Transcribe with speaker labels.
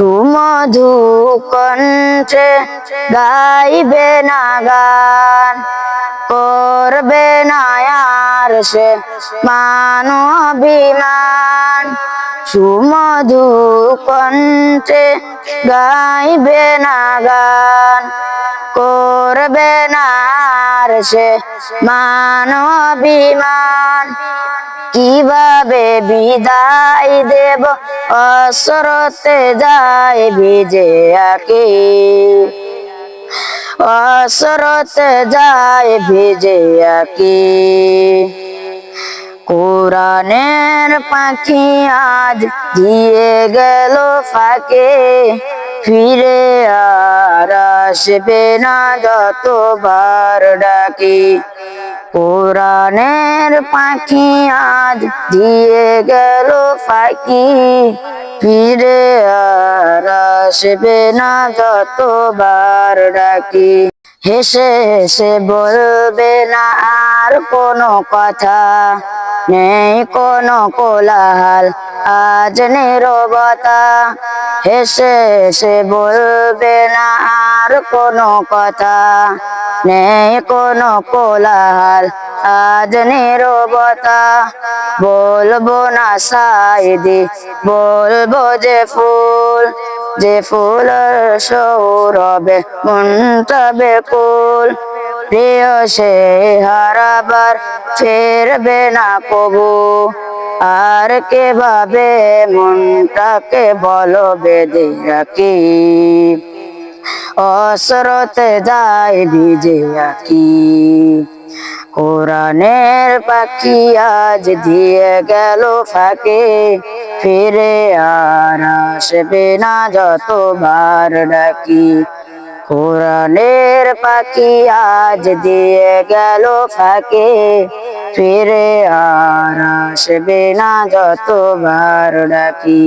Speaker 1: সুমধু কণ্ঠে গাইবে না গান, করবে না সে মানবিমান। সুমধু কণ্ঠে গাইবে না গান, করবে না সে মানবিমান। কীভাবে বিদায় দেব? অসরতে যায় ভিজে আকে। অসরতে যায় ভিজে আকে। কোরআনের পাখি আজ দিয়ে গেল ফাঁকে। ফিরে আর আসবে না যতবার ডাকি। কোরআনের পাখি আজ দিয়ে গেল ফাঁকি। ফিরে আর আসবে না যতবার ডাকি। হেসে হেসে বলবে না আর কোনো কথা। নেই কোনো কোলাহল, আজ নীরবতা। হেসে হেসে বলবে না আর কোনো কথা। নেই কোনো কোলাহল, আজ নীরবতা। বলব না সাইদি বলব যে ফুল যে ফুল সৌরবে মনটা বেকুল প্রিয় সে হারাবার ফেরবে না কবু, আর কে ভাবে মনটাকে বলো রাখি অসরতে যায় ভিজে আঁকি। কোরআনের পাখি আজ দিয়ে গেল ফাঁকে, ফিরে আর আসবে না যতবার ডাকি। কোরআনের পাখি আজ দিয়ে গেল ফাঁকে, ফিরে আর আসবে না যতবার ডাকি।